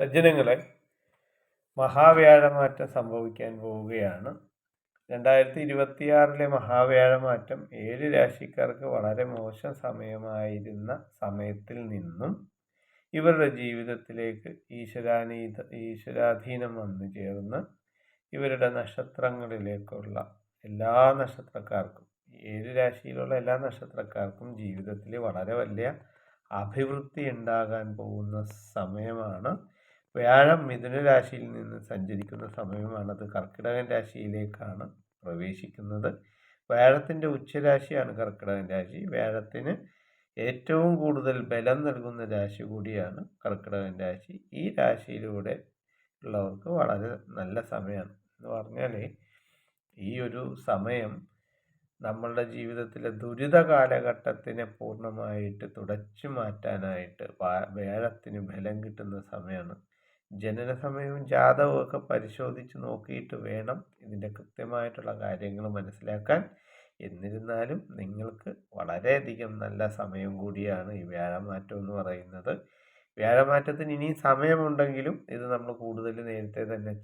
സജ്ജനങ്ങളെ മഹാവ്യാഴമാറ്റം സംഭവിക്കാൻ പോവുകയാണ്. രണ്ടായിരത്തി ഇരുപത്തിയാറിലെ മഹാവ്യാഴമാറ്റം ഏഴ് രാശിക്കാർക്ക് വളരെ മോശം സമയമായിരുന്ന സമയത്തിൽ നിന്നും ഇവരുടെ ജീവിതത്തിലേക്ക് ഈശ്വരാനീത ഈശ്വരാധീനം വന്നു ചേർന്ന് ഇവരുടെ നക്ഷത്രങ്ങളിലേക്കുള്ള എല്ലാ നക്ഷത്രക്കാർക്കും ഏഴ് രാശിയിലുള്ള എല്ലാ നക്ഷത്രക്കാർക്കും ജീവിതത്തിൽ വളരെ വലിയ അഭിവൃദ്ധി ഉണ്ടാകാൻ പോകുന്ന സമയമാണ് വ്യാഴം മിഥുന രാശിയിൽ നിന്ന് സഞ്ചരിക്കുന്ന സമയമാണ് അത് കർക്കിടകൻ രാശിയിലേക്കാണ് പ്രവേശിക്കുന്നത്. വ്യാഴത്തിന്റെ ഉച്ചരാശിയാണ് കർക്കിടകൻ രാശി. വ്യാഴത്തിന് ഏറ്റവും കൂടുതൽ ബലം നൽകുന്ന രാശി കൂടിയാണ് കർക്കിടകൻ രാശി. ഈ രാശിയിലൂടെ ഉള്ളവർക്ക് വളരെ നല്ല സമയമാണ്. എന്ന് പറഞ്ഞാൽ ഈ ഒരു സമയം നമ്മളുടെ ജീവിതത്തിലെ ദുരിത കാലഘട്ടത്തിനെ പൂർണമായിട്ട് തുടച്ചു മാറ്റാനായിട്ട് വേഴത്തിന് ബലം കിട്ടുന്ന സമയമാണ്. ജനന സമയവും ജാതകവും ഒക്കെ പരിശോധിച്ച് നോക്കിയിട്ട് വേണം ഇതിന്റെ കൃത്യമായിട്ടുള്ള കാര്യങ്ങൾ മനസ്സിലാക്കാൻ. എന്നിരുന്നാലും നിങ്ങൾക്ക് വളരെയധികം നല്ല സമയം കൂടിയാണ് ഈ വ്യാഴമാറ്റം എന്ന് പറയുന്നത്. വ്യാഴമാറ്റത്തിന് ഇനിയും സമയമുണ്ടെങ്കിലും ഇത് നമ്മൾ കൂടുതൽ നേരത്തെ തന്നെ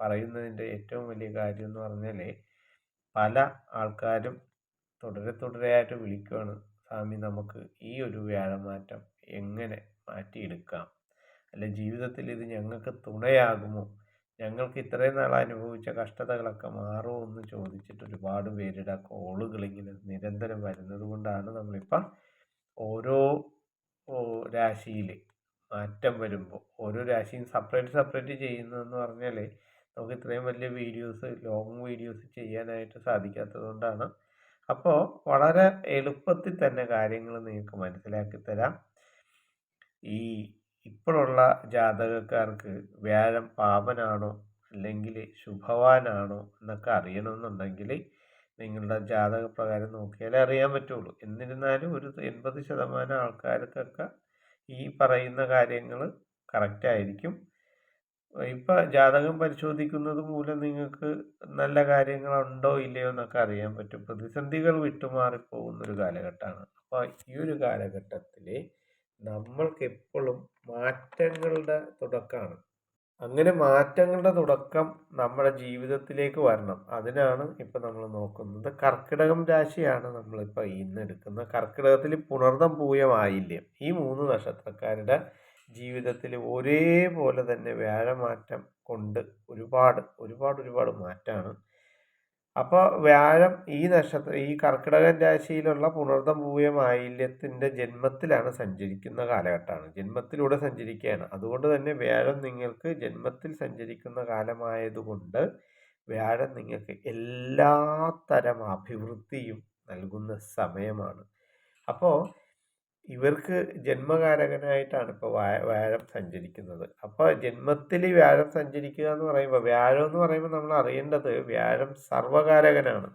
പറയുന്നതിന്റെ ഏറ്റവും വലിയ കാര്യം എന്ന് പറഞ്ഞാൽ പല ആൾക്കാരും തുടരെ തുടരെയായിട്ട് വിളിക്കുകയാണ് സ്വാമി നമുക്ക് ഈ ഒരു വ്യാഴമാറ്റം എങ്ങനെ മാറ്റിയെടുക്കാം? അല്ല ജീവിതത്തിൽ ഇത് ഞങ്ങൾക്ക് തുണയാകുമോ? ഞങ്ങൾക്ക് ഇത്രയും നാൾ അനുഭവിച്ച കഷ്ടതകളൊക്കെ മാറുമോ എന്ന് ചോദിച്ചിട്ട് ഒരുപാട് പേരുടെ കോളുകൾ ഇങ്ങനെ നിരന്തരം വരുന്നത് കൊണ്ടാണ് നമ്മളിപ്പം ഓരോ രാശിയിൽ മാറ്റം വരുമ്പോൾ ഓരോ രാശിയും സെപ്പറേറ്റ് സെപ്പറേറ്റ് ചെയ്യുന്നതെന്ന് പറഞ്ഞാൽ നമുക്ക് ഇത്രയും വലിയ വീഡിയോസ് ലോങ് വീഡിയോസ് ചെയ്യാനായിട്ട് സാധിക്കാത്തത് കൊണ്ടാണ്. അപ്പോൾ വളരെ എളുപ്പത്തിൽ തന്നെ കാര്യങ്ങൾ നിങ്ങൾക്ക് മനസ്സിലാക്കി തരാം. ഈ ഇപ്പോഴുള്ള ജാതകക്കാർക്ക് വ്യാഴം പാപനാണോ അല്ലെങ്കിൽ ശുഭവാനാണോ എന്നൊക്കെ അറിയണമെന്നുണ്ടെങ്കിൽ നിങ്ങളുടെ ജാതക പ്രകാരം നോക്കിയാലേ അറിയാൻ പറ്റുള്ളൂ. എന്നിരുന്നാലും ഒരു എൺപത് ശതമാനം ആൾക്കാർക്കൊക്കെ ഈ പറയുന്ന കാര്യങ്ങൾ കറക്റ്റായിരിക്കും ഇപ്പം ജാതകം പരിശോധിക്കുന്നത് മൂലം നിങ്ങൾക്ക് നല്ല കാര്യങ്ങളുണ്ടോ ഇല്ലയോ എന്നൊക്കെ അറിയാൻ പറ്റും. പ്രതിസന്ധികൾ വിട്ടുമാറിപ്പോകുന്നൊരു കാലഘട്ടമാണ്. അപ്പോൾ ഈ ഒരു കാലഘട്ടത്തിൽ നമ്മൾക്ക് എപ്പോഴും മാറ്റങ്ങളുടെ തുടക്കമാണ് അങ്ങനെ മാറ്റങ്ങളുടെ തുടക്കം നമ്മുടെ ജീവിതത്തിലേക്ക് വരണം. അതിനാണ് ഇപ്പം നമ്മൾ നോക്കുന്നത്. കർക്കിടകം രാശിയാണ് നമ്മളിപ്പോൾ ഇന്ന് എടുക്കുന്നത് കർക്കിടകത്തിൽ പുണർദം പൂയമായില്ല ഈ മൂന്ന് നക്ഷത്രക്കാരുടെ ജീവിതത്തിൽ ഒരേപോലെ തന്നെ വ്യാഴമാറ്റം കൊണ്ട് ഒരുപാട് ഒരുപാട് ഒരുപാട് മാറ്റമാണ് അപ്പോൾ വ്യാഴം ഈ നക്ഷത്ര ഈ കർക്കിടകൻ രാശിയിലുള്ള പുണർദം പൂയം ജന്മത്തിലാണ് സഞ്ചരിക്കുന്ന കാലഘട്ടമാണ്. ജന്മത്തിലൂടെ സഞ്ചരിക്കുകയാണ്. അതുകൊണ്ട് തന്നെ വ്യാഴം നിങ്ങൾക്ക് ജന്മത്തിൽ സഞ്ചരിക്കുന്ന കാലമായതുകൊണ്ട് വ്യാഴം നിങ്ങൾക്ക് എല്ലാ തരം അഭിവൃദ്ധിയും നൽകുന്ന സമയമാണ്. അപ്പോൾ ഇവർക്ക് ജന്മകാരകനായിട്ടാണ് ഇപ്പോൾ വ്യാഴം സഞ്ചരിക്കുന്നത്. അപ്പോൾ ജന്മത്തിൽ വ്യാഴം സഞ്ചരിക്കുക എന്ന് പറയുമ്പോൾ വ്യാഴം എന്ന് പറയുമ്പോൾ നമ്മൾ അറിയേണ്ടത് വ്യാഴം സർവകാരകനാണ്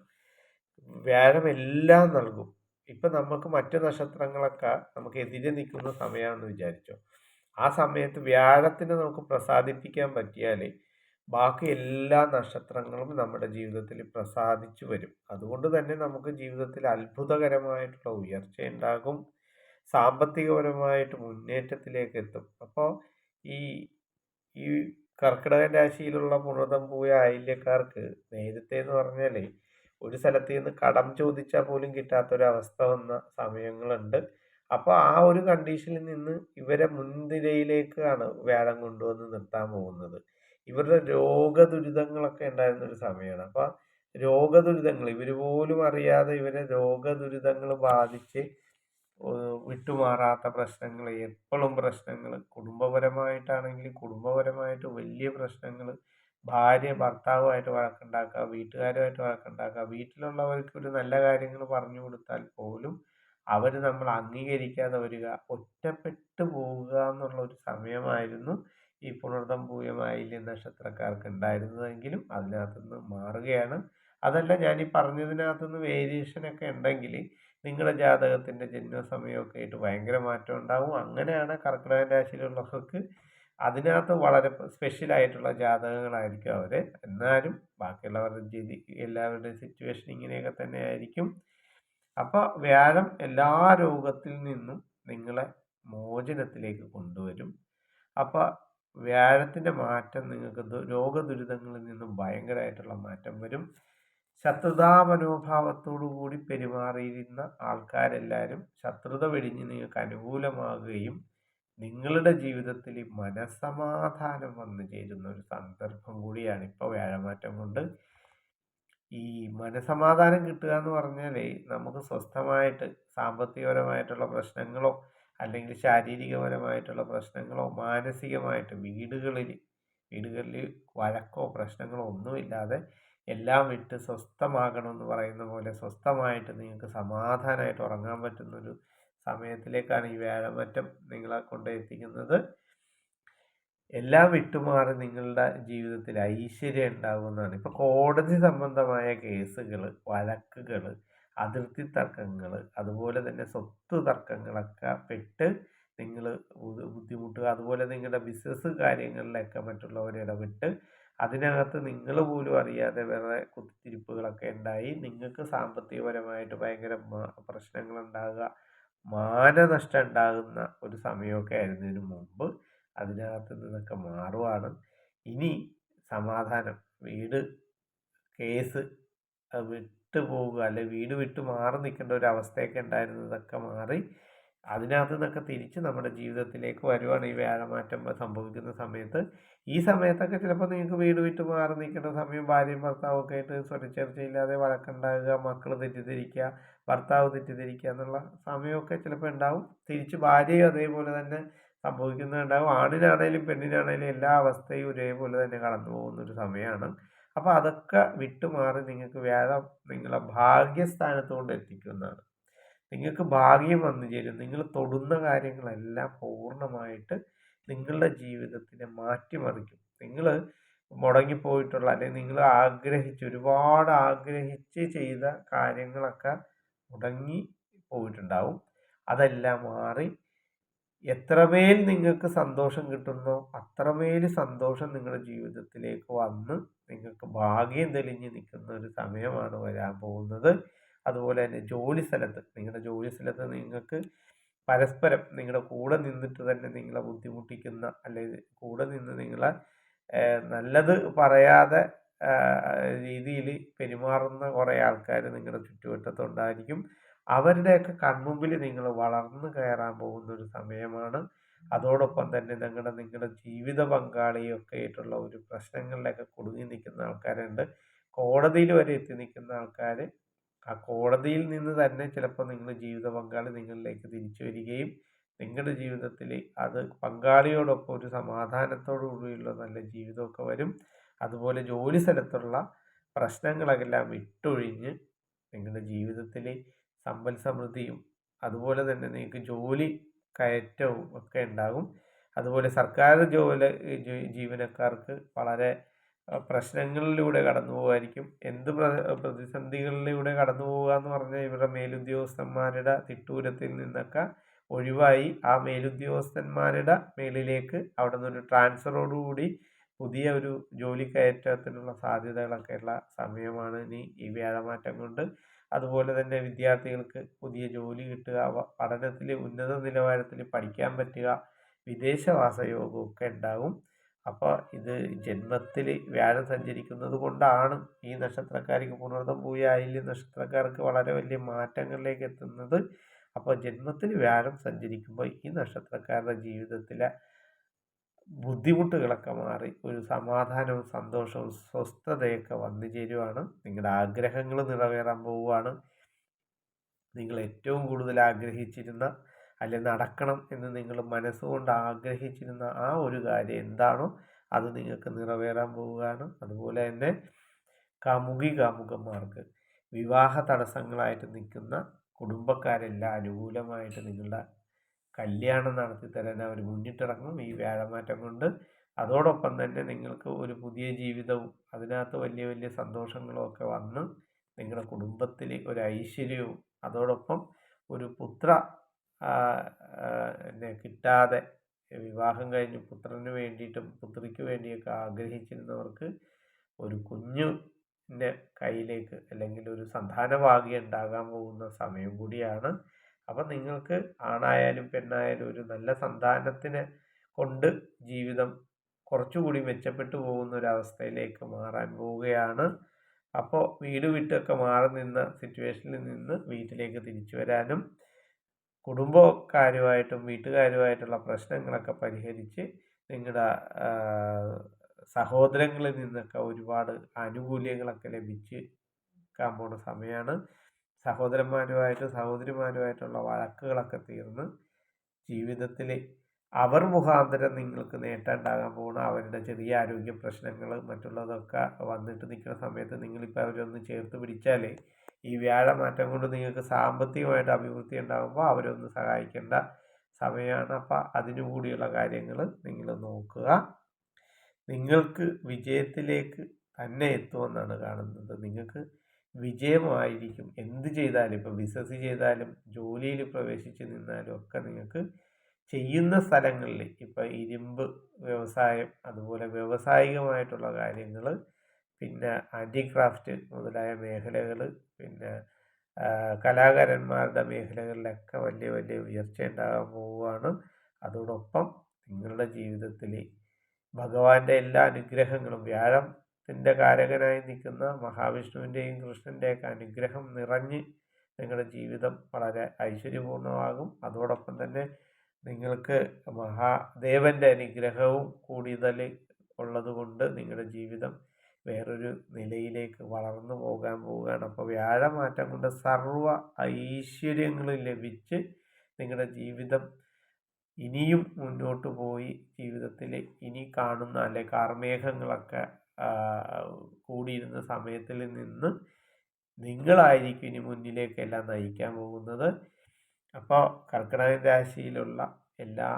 വ്യാഴം എല്ലാം നൽകും. ഇപ്പം നമുക്ക് മറ്റു നക്ഷത്രങ്ങളൊക്കെ നമുക്ക് എതിരെ നിൽക്കുന്ന സമയമാണെന്ന് വിചാരിച്ചോ. ആ സമയത്ത് വ്യാഴത്തിനെ നമുക്ക് പ്രസാദിപ്പിക്കാൻ പറ്റിയാൽ ബാക്കി എല്ലാ നക്ഷത്രങ്ങളും നമ്മുടെ ജീവിതത്തിൽ പ്രസാദിച്ചു വരും. അതുകൊണ്ട് തന്നെ നമുക്ക് ജീവിതത്തിൽ അത്ഭുതകരമായിട്ടുള്ള ഉയർച്ച ഉണ്ടാകും സാമ്പത്തികപരമായിട്ട് മുന്നേറ്റത്തിലേക്ക് എത്തും അപ്പോൾ ഈ ഈ കർക്കിടക രാശിയിലുള്ള പുണതം പോയ ആയില്യക്കാർക്ക് നേരത്തെ എന്ന് പറഞ്ഞാൽ ഒരു സ്ഥലത്ത് നിന്ന് കടം ചോദിച്ചാൽ പോലും കിട്ടാത്തൊരവസ്ഥ വന്ന സമയങ്ങളുണ്ട്. അപ്പോൾ ആ ഒരു കണ്ടീഷനിൽ നിന്ന് ഇവരെ മുൻനിരയിലേക്കാണ് വ്യാഴം കൊണ്ടുവന്ന് നിർത്താൻ പോകുന്നത്. ഇവരുടെ രോഗദുരിതങ്ങളൊക്കെ ഉണ്ടായിരുന്ന ഒരു സമയമാണ് അപ്പോൾ രോഗദുരിതങ്ങൾ ഇവർ പോലും അറിയാതെ ഇവരെ രോഗദുരിതങ്ങൾ ബാധിച്ച് വിട്ടുമാറാത്ത പ്രശ്നങ്ങൾ എപ്പോഴും പ്രശ്നങ്ങൾ കുടുംബപരമായിട്ടാണെങ്കിൽ കുടുംബപരമായിട്ട് വലിയ പ്രശ്നങ്ങൾ ഭാര്യ ഭർത്താവുമായിട്ട് വഴക്കുണ്ടാക്കുക വീട്ടുകാരുമായിട്ട് വഴക്കുണ്ടാക്കുക. വീട്ടിലുള്ളവർക്ക് ഒരു നല്ല കാര്യങ്ങൾ പറഞ്ഞു കൊടുത്താൽ പോലും അവർ നമ്മൾ അംഗീകരിക്കാതെ വരിക ഒറ്റപ്പെട്ടു പോവുക എന്നുള്ള ഒരു സമയമായിരുന്നു ഈ പുണർദം പൂയമായില്യ നക്ഷത്രക്കാർക്ക് ഉണ്ടായിരുന്നതെങ്കിലും അതിനകത്തുനിന്ന് മാറുകയാണ്. അതല്ല ഞാൻ ഈ പറഞ്ഞതിനകത്തുനിന്ന് വേരിയേഷനൊക്കെ ഉണ്ടെങ്കിൽ നിങ്ങളുടെ ജാതകത്തിന്റെ ജന്മസമയമൊക്കെ ആയിട്ട് ഭയങ്കര മാറ്റം ഉണ്ടാവും. അങ്ങനെയാണ് കർക്കിടക രാശിയിലുള്ളവർക്ക് അതിനകത്ത് വളരെ സ്പെഷ്യലായിട്ടുള്ള ജാതകങ്ങളായിരിക്കും അവർ എന്നാലും ബാക്കിയുള്ളവരുടെ രീതി എല്ലാവരുടെയും സിറ്റുവേഷൻ ഇങ്ങനെയൊക്കെ തന്നെ ആയിരിക്കും അപ്പോൾ വ്യാഴം എല്ലാ രോഗത്തിൽ നിന്നും നിങ്ങളെ മോചനത്തിലേക്ക് കൊണ്ടുവരും. അപ്പോൾ വ്യാഴത്തിന്റെ മാറ്റം നിങ്ങൾക്ക് രോഗദുരിതങ്ങളിൽ നിന്നും ഭയങ്കരമായിട്ടുള്ള മാറ്റം വരും. ശത്രുതാ മനോഭാവത്തോടു കൂടി പെരുമാറിയിരുന്ന ആൾക്കാരെല്ലാവരും ശത്രുത വെടിഞ്ഞ് നിങ്ങൾക്ക് അനുകൂലമാകുകയും നിങ്ങളുടെ ജീവിതത്തിൽ മനസമാധാനം വന്നു ചേരുന്ന ഒരു സന്ദർഭം കൂടിയാണ് ഇപ്പോൾ വ്യാഴമാറ്റം കൊണ്ട്. ഈ മനസമാധാനം കിട്ടുക എന്ന് പറഞ്ഞാൽ നമുക്ക് സ്വസ്ഥമായിട്ട് സാമ്പത്തികപരമായിട്ടുള്ള പ്രശ്നങ്ങളോ അല്ലെങ്കിൽ ശാരീരികപരമായിട്ടുള്ള പ്രശ്നങ്ങളോ മാനസികമായിട്ട് വീടുകളിൽ വീടുകളിൽ വഴക്കോ പ്രശ്നങ്ങളോ ഒന്നുമില്ലാതെ എല്ലാം വിട്ട് സ്വസ്ഥമാകണം എന്ന് പറയുന്ന പോലെ സ്വസ്ഥമായിട്ട് നിങ്ങൾക്ക് സമാധാനമായിട്ട് ഉറങ്ങാൻ പറ്റുന്നൊരു സമയത്തിലേക്കാണ് ഈ വ്യാഴമറ്റം നിങ്ങളെ കൊണ്ട് എത്തിക്കുന്നത് എല്ലാം വിട്ടുമാറി നിങ്ങളുടെ ജീവിതത്തിൽ ഐശ്വര്യം ഉണ്ടാകുന്നതാണ്. ഇപ്പോൾ കോടതി സംബന്ധമായ കേസുകൾ വഴക്കുകൾ അതിർത്തി തർക്കങ്ങൾ അതുപോലെ തന്നെ സ്വത്ത് തർക്കങ്ങളൊക്കെ പെട്ട് നിങ്ങൾ ബുദ്ധിമുട്ടുക അതുപോലെ നിങ്ങളുടെ ബിസിനസ് കാര്യങ്ങളിലൊക്കെ മറ്റുള്ളവർ ഇടപെട്ട് അതിനകത്ത് നിങ്ങൾ പോലും അറിയാതെ വേറെ കുത്തിരിപ്പുകളൊക്കെ ഉണ്ടായി നിങ്ങൾക്ക് സാമ്പത്തികപരമായിട്ട് ഭയങ്കര പ്രശ്നങ്ങൾ ഉണ്ടാകുക മാനനഷ്ടം ഉണ്ടാകുന്ന ഒരു സമയമൊക്കെ ആയിരുന്നതിന് മുമ്പ് അതിനകത്ത് നിന്നൊക്കെ മാറുവാണ്. ഇനി സമാധാനം. വീട് കേസ് വിട്ടുപോകുക അല്ലെ വീട് വിട്ട് മാറി നിൽക്കേണ്ട ഒരു അവസ്ഥയൊക്കെ ഉണ്ടായിരുന്നതൊക്കെ മാറി അതിനകത്ത് നിന്നൊക്കെ തിരിച്ച് നമ്മുടെ ജീവിതത്തിലേക്ക് വരുവാണ് ഈ വ്യാഴമാറ്റം സംഭവിക്കുന്ന സമയത്ത്. ഈ സമയത്തൊക്കെ ചിലപ്പോൾ നിങ്ങൾക്ക് വീട് വിട്ട് മാറി നിൽക്കേണ്ട സമയം ഭാര്യയും ഭർത്താവും ഒക്കെ ആയിട്ട് സ്വരച്ചേർച്ചയില്ലാതെ വഴക്കുണ്ടാകുക മക്കൾ തെറ്റിദ്ധരിക്കുക ഭർത്താവ് തെറ്റിദ്ധരിക്കുക എന്നുള്ള സമയമൊക്കെ ചിലപ്പോൾ ഉണ്ടാവും. തിരിച്ച് ഭാര്യയും അതേപോലെ തന്നെ സംഭവിക്കുന്നുണ്ടാവും. ആണിനാണേലും പെണ്ണിനാണേലും എല്ലാ അവസ്ഥയും ഒരേപോലെ തന്നെ കടന്നു പോകുന്ന ഒരു സമയമാണ്. അപ്പോൾ അതൊക്കെ വിട്ടുമാറി നിങ്ങൾക്ക് വ്യാഴം നിങ്ങളെ ഭാഗ്യസ്ഥാനത്തുകൊണ്ട് എത്തിക്കുന്നതാണ്. നിങ്ങൾക്ക് ഭാഗ്യം വന്നു ചേരും. നിങ്ങൾ തൊടുന്ന കാര്യങ്ങളെല്ലാം പൂർണമായിട്ട് നിങ്ങളുടെ ജീവിതത്തിനെ മാറ്റിമറിക്കും. നിങ്ങൾ മുടങ്ങിപ്പോയിട്ടുള്ള അല്ലെങ്കിൽ നിങ്ങൾ ആഗ്രഹിച്ച് ഒരുപാട് ആഗ്രഹിച്ച് ചെയ്ത കാര്യങ്ങളൊക്കെ മുടങ്ങി പോയിട്ടുണ്ടാവും. അതെല്ലാം മാറി എത്രമേൽ നിങ്ങൾക്ക് സന്തോഷം കിട്ടുന്നോ അത്രമേൽ സന്തോഷം നിങ്ങളുടെ ജീവിതത്തിലേക്ക് വന്ന് നിങ്ങൾക്ക് ഭാഗ്യം തെളിഞ്ഞ് നിൽക്കുന്ന ഒരു സമയമാണ് വരാൻ പോകുന്നത്. അതുപോലെ തന്നെ ജോലി സ്ഥലത്ത് നിങ്ങളുടെ ജോലി സ്ഥലത്ത് നിങ്ങൾക്ക് പരസ്പരം നിങ്ങളുടെ കൂടെ നിന്നിട്ട് തന്നെ നിങ്ങളെ ബുദ്ധിമുട്ടിക്കുന്ന അല്ലെങ്കിൽ കൂടെ നിന്ന് നിങ്ങളെ നല്ലത് പറയാതെ രീതിയിൽ പെരുമാറുന്ന കുറേ ആൾക്കാർ നിങ്ങളുടെ ചുറ്റുവട്ടത്തുണ്ടായിരിക്കും. അവരുടെയൊക്കെ കൺമുമ്പിൽ നിങ്ങൾ വളർന്നു കയറാൻ പോകുന്ന ഒരു സമയമാണ്. അതോടൊപ്പം തന്നെ നിങ്ങളുടെ നിങ്ങളുടെ ജീവിത പങ്കാളിയൊക്കെ ആയിട്ടുള്ള ഒരു പ്രശ്നങ്ങളിലൊക്കെ കുടുങ്ങി നിൽക്കുന്ന ആൾക്കാരുണ്ട്. കോടതിയിൽ വരെ എത്തി നിൽക്കുന്ന ആൾക്കാർ ആ കോടതിയിൽ നിന്ന് തന്നെ ചിലപ്പോൾ നിങ്ങൾ ജീവിത പങ്കാളി നിങ്ങളിലേക്ക് തിരിച്ചു വരികയും നിങ്ങളുടെ ജീവിതത്തിൽ അത് പങ്കാളിയോടൊപ്പം ഒരു സമാധാനത്തോടു കൂടിയുള്ള നല്ല ജീവിതമൊക്കെ വരും. അതുപോലെ ജോലി സ്ഥലത്തുള്ള പ്രശ്നങ്ങളെല്ലാം വിട്ടൊഴിഞ്ഞ് നിങ്ങളുടെ ജീവിതത്തിൽ സമ്പൽ സമൃദ്ധിയും അതുപോലെ തന്നെ നിങ്ങൾക്ക് ജോലി കയറ്റവും ഒക്കെ ഉണ്ടാകും. അതുപോലെ സർക്കാർ ജോലി ജീവനക്കാർക്ക് വളരെ പ്രശ്നങ്ങളിലൂടെ കടന്നു പോകുമായിരിക്കും എന്ത് പ്രതിസന്ധികളിലൂടെ കടന്നു പോകുക എന്ന് പറഞ്ഞാൽ ഇവരുടെ മേലുദ്യോഗസ്ഥന്മാരുടെ തിട്ടൂരത്തിൽ നിന്നൊക്കെ ഒഴിവായി ആ മേലുദ്യോഗസ്ഥന്മാരുടെ മേലിലേക്ക് അവിടെ നിന്നൊരു ട്രാൻസ്ഫറോടുകൂടി പുതിയ ഒരു ജോലി കയറ്റത്തിനുള്ള സാധ്യതകളൊക്കെ ഉള്ള സമയമാണ് ഇനി ഈ വ്യാഴമാറ്റം കൊണ്ട്. അതുപോലെ തന്നെ വിദ്യാർത്ഥികൾക്ക് പുതിയ ജോലി കിട്ടുക പഠനത്തിൽ ഉന്നത നിലവാരത്തിൽ പഠിക്കാൻ പറ്റുക വിദേശവാസ യോഗമൊക്കെ ഉണ്ടാകും അപ്പോൾ ഇത് ജന്മത്തിൽ വ്യാഴം സഞ്ചരിക്കുന്നത് കൊണ്ടാണ് ഈ നക്ഷത്രക്കാർക്ക് പുണർദം പൂയായില്യ നക്ഷത്രക്കാർക്ക് വളരെ വലിയ മാറ്റങ്ങളിലേക്ക് എത്തുന്നത്. അപ്പോൾ ജന്മത്തിൽ വ്യാഴം സഞ്ചരിക്കുമ്പോൾ ഈ നക്ഷത്രക്കാരുടെ ജീവിതത്തിലെ ബുദ്ധിമുട്ടുകളൊക്കെ മാറി ഒരു സമാധാനവും സന്തോഷവും സ്വസ്ഥതയൊക്കെ വന്നു ചേരുവാണ്. നിങ്ങളുടെ ആഗ്രഹങ്ങൾ നിറവേറാൻ പോവുകയാണ് നിങ്ങൾ ഏറ്റവും കൂടുതൽ ആഗ്രഹിച്ചിരുന്ന അല്ലെ നടക്കണം എന്ന് നിങ്ങൾ മനസ്സുകൊണ്ട് ആഗ്രഹിച്ചിരുന്ന ആ ഒരു കാര്യം എന്താണോ അത് നിങ്ങൾക്ക് നിറവേറാൻ പോവുകയാണ്. അതുപോലെ തന്നെ കാമുകി കാമുകന്മാർക്ക് വിവാഹ തടസ്സങ്ങളായിട്ട് നിൽക്കുന്ന കുടുംബക്കാരെല്ലാം അനുകൂലമായിട്ട് നിങ്ങളുടെ കല്യാണം നടത്തി തരാൻ അവർ മുന്നിട്ടിറങ്ങും. ഈ വ്യാഴമാറ്റം കൊണ്ട് അതോടൊപ്പം തന്നെ നിങ്ങൾക്ക് ഒരു പുതിയ ജീവിതവും അതിനകത്ത് വലിയ വലിയ സന്തോഷങ്ങളും ഒക്കെ വന്ന് നിങ്ങളുടെ കുടുംബത്തിൽ ഒരു ഐശ്വര്യവും അതോടൊപ്പം ഒരു പുത്ര കിട്ടാതെ വിവാഹം കഴിഞ്ഞ് പുത്രന് വേണ്ടിയിട്ടും പുത്രിക്ക് വേണ്ടിയൊക്കെ ആഗ്രഹിച്ചിരുന്നവർക്ക് ഒരു കുഞ്ഞിന്റെ കയ്യിലേക്ക് അല്ലെങ്കിൽ ഒരു സന്താനഭാഗ്യം ഉണ്ടാകാൻ പോകുന്ന സമയം കൂടിയാണ്. അപ്പം നിങ്ങൾക്ക് ആണായാലും പെണ്ണായാലും ഒരു നല്ല സന്താനത്തിന് കൊണ്ട് ജീവിതം കുറച്ചുകൂടി മെച്ചപ്പെട്ടു പോകുന്ന ഒരു അവസ്ഥയിലേക്ക് മാറാൻ പോവുകയാണ്. അപ്പോൾ വീട് വിട്ടൊക്കെ മാറി നിന്ന സിറ്റുവേഷനിൽ നിന്ന് വീട്ടിലേക്ക് തിരിച്ചു വരാനും കുടുംബക്കാരുമായിട്ടും വീട്ടുകാരുമായിട്ടുള്ള പ്രശ്നങ്ങളൊക്കെ പരിഹരിച്ച് നിങ്ങളുടെ സഹോദരങ്ങളിൽ നിന്നൊക്കെ ഒരുപാട് ആനുകൂല്യങ്ങളൊക്കെ ലഭിച്ച് ക്കാൻ പോണ സമയമാണ് സഹോദരന്മാരുമായിട്ട് സഹോദരിമാരുമായിട്ടുള്ള വഴക്കുകളൊക്കെ തീർന്ന് ജീവിതത്തിൽ അവർ മുഖാന്തരം നിങ്ങൾക്ക് നേട്ടമുണ്ടാകാൻ പോകുന്ന അവരുടെ ചെറിയ ആരോഗ്യ പ്രശ്നങ്ങൾ മറ്റുള്ളതൊക്കെ വന്നിട്ട് നിൽക്കുന്ന സമയത്ത് നിങ്ങളിപ്പോൾ അവരൊന്ന് ചേർത്ത് പിടിച്ചാൽ ഈ വ്യാഴമാറ്റം കൊണ്ട് നിങ്ങൾക്ക് സാമ്പത്തികമായിട്ട് അഭിവൃദ്ധി ഉണ്ടാകുമ്പോൾ അവരൊന്ന് സഹായിക്കേണ്ട സമയമാണ്. അപ്പം അതിനുകൂടിയുള്ള കാര്യങ്ങൾ നിങ്ങൾ നോക്കുക. നിങ്ങൾക്ക് വിജയത്തിലേക്ക് തന്നെ എത്തുമെന്നാണ് കാണുന്നത്. നിങ്ങൾക്ക് വിജയമായിരിക്കും. എന്ത് ചെയ്താലും ഇപ്പോൾ ബിസിനസ് ചെയ്താലും ജോലിയിൽ പ്രവേശിച്ച് നിന്നാലും ഒക്കെ നിങ്ങൾക്ക് ചെയ്യുന്ന സ്ഥലങ്ങളിൽ ഇപ്പോൾ ഇരുമ്പ് വ്യവസായം അതുപോലെ വ്യവസായികമായിട്ടുള്ള കാര്യങ്ങൾ പിന്നെ ഹാൻഡിക്രാഫ്റ്റ് മുതലായ മേഖലകൾ പിന്നെ കലാകാരന്മാരുടെ മേഖലകളിലൊക്കെ വലിയ വലിയ ഉയർച്ച ഉണ്ടാകാൻ പോവുകയാണ്. അതോടൊപ്പം നിങ്ങളുടെ ജീവിതത്തിൽ ഭഗവാന്റെ എല്ലാ അനുഗ്രഹങ്ങളും വ്യാഴത്തിന്റെ കാരകനായി നിൽക്കുന്ന മഹാവിഷ്ണുവിന്റെയും കൃഷ്ണന്റെയൊക്കെ അനുഗ്രഹം നിറഞ്ഞ് നിങ്ങളുടെ ജീവിതം വളരെ ഐശ്വര്യപൂർണമാകും അതോടൊപ്പം തന്നെ നിങ്ങൾക്ക് മഹാദേവന്റെ അനുഗ്രഹവും കൂടുതൽ ഉള്ളതുകൊണ്ട് നിങ്ങളുടെ ജീവിതം വേറൊരു നിലയിലേക്ക് വളർന്നു പോകാൻ പോവുകയാണ്. അപ്പോൾ വ്യാഴമാറ്റം കൊണ്ട് സർവ ഐശ്വര്യങ്ങൾ ലഭിച്ച് നിങ്ങളുടെ ജീവിതം ഇനിയും മുന്നോട്ട് പോയി ജീവിതത്തിൽ ഇനി കാണുന്ന അല്ലെ കാർമേഘങ്ങളൊക്കെ കൂടിയിരുന്ന സമയത്തിൽ നിന്ന് നിങ്ങളായിരിക്കും ഇനി മുന്നിലേക്കെല്ലാം നയിക്കാൻ പോകുന്നത്. അപ്പോൾ കർക്കിടക രാശിയിലുള്ള എല്ലാ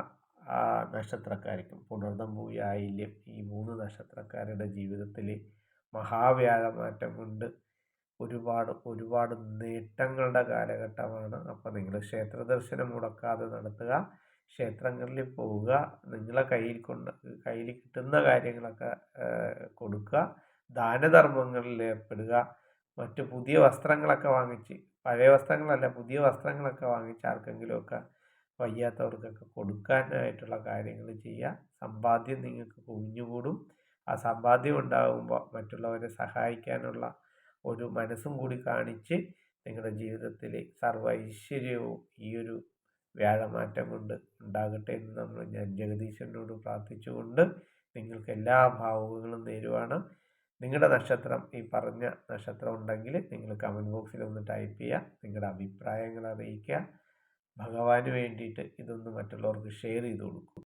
നക്ഷത്രക്കാർക്കും ആയില്യം ഈ മൂന്ന് നക്ഷത്രക്കാരുടെ ജീവിതത്തിൽ മഹാവ്യാഴമാറ്റം കൊണ്ട് ഒരുപാട് ഒരുപാട് നേട്ടങ്ങളുടെ കാലഘട്ടമാണ്. അപ്പോൾ നിങ്ങൾ ക്ഷേത്ര ദർശനം മുടക്കാതെ നടത്തുക ക്ഷേത്രങ്ങളിൽ പോവുക നിങ്ങളെ കയ്യിൽ കൊണ്ട് കയ്യിൽ കിട്ടുന്ന കാര്യങ്ങളൊക്കെ കൊടുക്കുക ദാനധർമ്മങ്ങളിൽ ഏർപ്പെടുക മറ്റു പുതിയ വസ്ത്രങ്ങളൊക്കെ വാങ്ങിച്ച് പഴയ വസ്ത്രങ്ങളല്ല പുതിയ വസ്ത്രങ്ങളൊക്കെ വാങ്ങിച്ച് ആർക്കെങ്കിലുമൊക്കെ വയ്യാത്തവർക്കൊക്കെ കൊടുക്കാനായിട്ടുള്ള കാര്യങ്ങൾ ചെയ്യുക. സമ്പാദ്യം നിങ്ങൾക്ക് കുഞ്ഞുകൂടും. ആ സമ്പാദ്യം ഉണ്ടാകുമ്പോൾ മറ്റുള്ളവരെ സഹായിക്കാനുള്ള ഒരു മനസ്സും കൂടി കാണിച്ച് നിങ്ങളുടെ ജീവിതത്തിൽ സർവ ഐശ്വര്യവും ഈ ഒരു വ്യാഴമാറ്റം കൊണ്ട് ഉണ്ടാകട്ടെ എന്ന് നമ്മൾ ഞാൻ ജഗദീശനോട് പ്രാർത്ഥിച്ചുകൊണ്ട് നിങ്ങൾക്ക് എല്ലാ ഭാവുകങ്ങളും നേരുവാണ്. നിങ്ങളുടെ നക്ഷത്രം ഈ പറഞ്ഞ നക്ഷത്രം ഉണ്ടെങ്കിൽ നിങ്ങൾ കമന്റ് ബോക്സിൽ ഒന്ന് ടൈപ്പ് ചെയ്യുക. നിങ്ങളുടെ അഭിപ്രായങ്ങൾ അറിയിക്കുക. ഭഗവാന് വേണ്ടിയിട്ട് ഇതൊന്ന് മറ്റുള്ളവർക്ക് ഷെയർ ചെയ്ത് കൊടുക്കും.